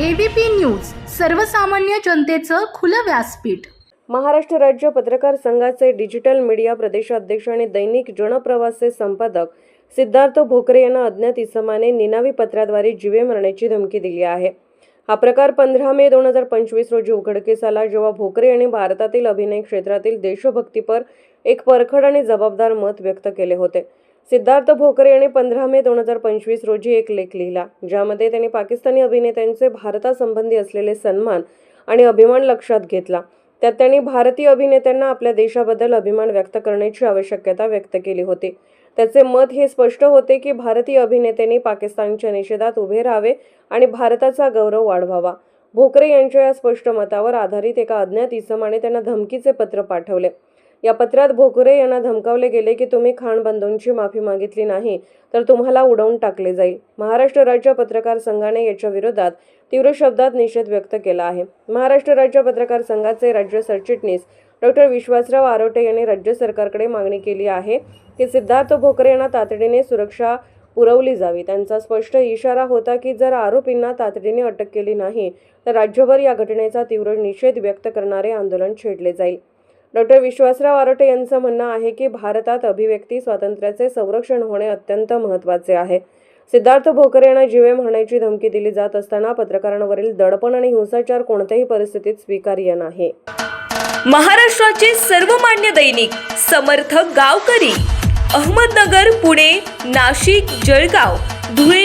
ABP news सर्वसामान्य जनतेचं खुलं व्यासपीठ. महाराष्ट्र राज्य पत्रकार संघाचे डिजिटल मीडिया प्रदेशाध्यक्ष आणि दैनिक जनप्रवासचे संपादक सिद्धार्थ भोकरे यांना अज्ञात इसमाने निनावी पत्राद्वारे जीवे मारण्याची धमकी दिली आहे. हा प्रकार पंधरा मे दोन हजार पंचवीस रोजी उघडकीस आला जेव्हा भोकरे यांनी भारतातील अभिनय क्षेत्रातील देशभक्तीपर एक परखड आणि जबाबदार मत व्यक्त केले होते. सिद्धार्थ भोकरे यांनी पंधरा मे दोन हजार पंचवीस रोजी एक लेख लिहिला ज्यामध्ये त्यांनी पाकिस्तानी अभिनेत्यांचे भारतासंबंधी असलेले सन्मान आणि अभिमान लक्षात घेतला. त्यात त्यांनी भारतीय अभिनेत्यांना आपल्या देशाबद्दल अभिमान व्यक्त करण्याची आवश्यकता व्यक्त केली होती. त्याचे मत हे स्पष्ट होते की भारतीय अभिनेत्यांनी पाकिस्तानच्या निषेधात उभे राहावे आणि भारताचा गौरव वाढवावा. भोकरे यांच्या या स्पष्ट मतावर आधारित एका अज्ञात इसमाने त्यांना धमकीचे पत्र पाठवले. या पत्रात भोकरे यांना धमकावले गेले की तुम्ही खाण बंधूंची माफी मागितली नाही तर तुम्हाला उडवून टाकले जाईल. महाराष्ट्र राज्य पत्रकार संघाने याच्या विरोधात तीव्र शब्दात निषेध व्यक्त केला आहे. महाराष्ट्र राज्य पत्रकार संघाचे राज्य सरचिटणीस डॉक्टर विश्वासराव आरोटे यांनी राज्य सरकारकडे मागणी केली आहे की सिद्धार्थ भोकरे यांना तातडीने सुरक्षा पुरवली जावी. त्यांचा स्पष्ट इशारा होता की जर आरोपींना तातडीने अटक केली नाही तर राज्यभर या घटनेचा तीव्र निषेध व्यक्त करणारे आंदोलन छेडले जाईल. डॉक्टर विश्वासराव आरोटे यांचं म्हणणं आहे की भारतात अभिव्यक्ती स्वातंत्र्याचे संरक्षण होणे अत्यंत महत्त्वाचे आहे. सिद्धार्थ भोकरे यांना जीवे म्हणण्याची धमकी दिली जात असताना पत्रकारांवरील दडपण आणि हिंसाचार कोणत्याही परिस्थितीत स्वीकार्य नाही. महाराष्ट्राचे सर्वमान्य दैनिक समर्थ गावकरी अहमदनगर पुणे नाशिक जळगाव धुळे